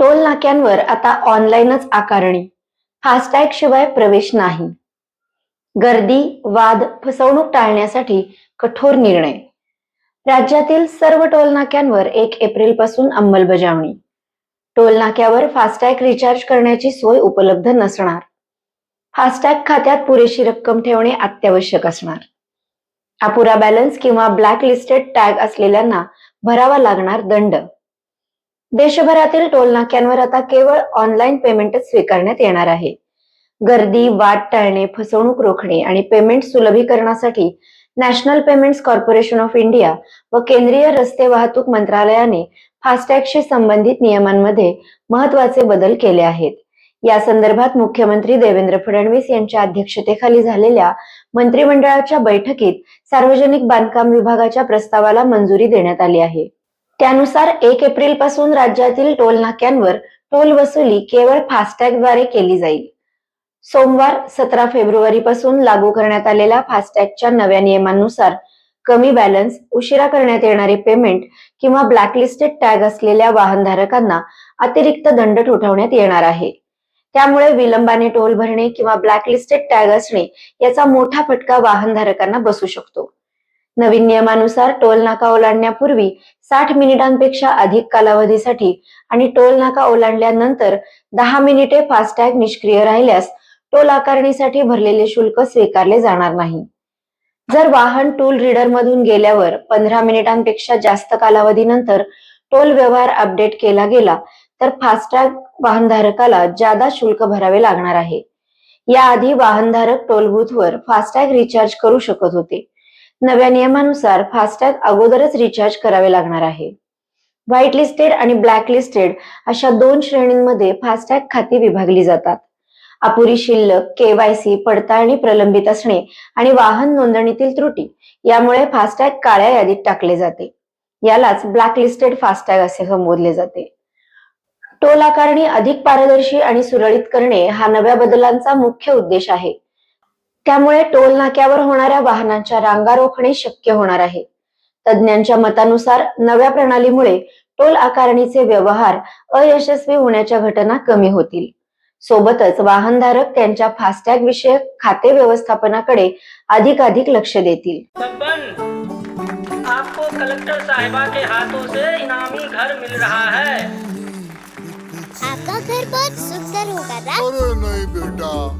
Toll नाक्यांवर आता ऑनलाईनच आकारणी. फास्टॅग शिवाय प्रवेश नाही. गर्दी वाद फसवणूक टाळण्यासाठी कठोर निर्णय. राज्यातील सर्व टोल नाक्यांवर एक एप्रिलपासून अंमलबजावणी. टोल नाक्यावर फास्टॅग रिचार्ज करण्याची सोय उपलब्ध नसणार. फास्टॅग खात्यात पुरेशी रक्कम ठेवणे अत्यावश्यक असणार. अपुरा बॅलन्स किंवा ब्लॅक लिस्टेड टॅग असलेल्यांना भरावा लागणार दंड. देशभरातील टोल नाक्यांवर आता केवळ ऑनलाईन पेमेंटच स्वीकारण्यात येणार आहे. गर्दी वाट टाळणे फसवणूक रोखणे आणि payment सुलभीकरणासाठी National Payments Corporation of India व केंद्रीय रस्ते वाहतूक मंत्रालयाने फास्टॅगशी संबंधित नियमांमध्ये महत्त्वाचे बदल केले आहेत. या संदर्भात मुख्यमंत्री देवेंद्र फडणवीस यांच्या अध्यक्षतेखाली झालेल्या मंत्रिमंडळाच्या बैठकीत सार्वजनिक बांधकाम विभागाच्या प्रस्तावाला मंजुरी देण्यात आली आहे. त्यानुसार एक एप्रिलपासून राज्यातील टोल नाक्यांवर टोल वसुली केवळ फास्टॅगद्वारे केली जाईल. सोमवार सतरा फेब्रुवारी पासून लागू करण्यात आलेल्या फास्टॅगच्या नव्या नियमांनुसार कमी बॅलन्स उशिरा करण्यात येणारे पेमेंट किंवा ब्लॅकलिस्टेड टॅग असलेल्या वाहनधारकांना अतिरिक्त दंड ठोठावण्यात येणार आहे. त्यामुळे विलंबाने टोल भरणे किंवा ब्लॅकलिस्टेड टॅग असणे याचा मोठा फटका वाहनधारकांना बसू शकतो. नवीन नियमानुसार टोल नाका ओलांडण्यापूर्वी साठ मिनिटांपेक्षा अधिक कालावधीसाठी आणि टोल नाका ओलांडल्यानंतर दहा मिनिटे फास्टॅग निष्क्रिय राहिल्यास टोल आकारणीसाठी भरलेले शुल्क स्वीकारले जाणार नाही. जर वाहन टूल रीडर मधून गेल्यावर पंधरा मिनिटांपेक्षा जास्त कालावधीनंतर टोल व्यवहार अपडेट केला गेला तर फास्टॅग वाहनधारकाला जादा शुल्क भरावे लागणार आहे. याआधी वाहनधारक टोल बूथवर फास्टॅग रिचार्ज करू शकत होते. नव्या नियमानुसार फास्टॅग अगोदरच रिचार्ज करावे लागणार आहे. व्हाईट लिस्टेड आणि ब्लॅक लिस्टेड अशा दोन श्रेणींमध्ये फास्टॅग खाती विभागली जातात. अपुरी शिल्लक केवायसी पडताळणी प्रलंबित असणे आणि वाहन नोंदणीतील त्रुटी यामुळे फास्टॅग काळ्या यादीत टाकले जाते. यालाच ब्लॅक लिस्टेड फास्टॅग असे संबोधले जाते. टोल आकारणी अधिक पारदर्शी आणि सुरळीत करणे हा नव्या बदलांचा मुख्य उद्देश आहे. त्यामुळे टोल नाक्यावर होणाऱ्या वाहनांच्या रांगा रोखणे शक्य होणार आहे. तज्ज्ञांच्या मतानुसार नव्या प्रणालीमुळे टोल आकारणीचे व्यवहार अयशस्वी होण्याच्या घटना कमी होतील. सोबतच वाहनधारक त्यांच्या फास्टॅग विषयक खाते व्यवस्थापनाकडे अधिकाधिक लक्ष देतील. आपको कलेक्टर साहिबा के हाथों से इनामी घर मिल रहा है। आपका घर बहुत सुंदर होगा ना? अरे नहीं बेटा।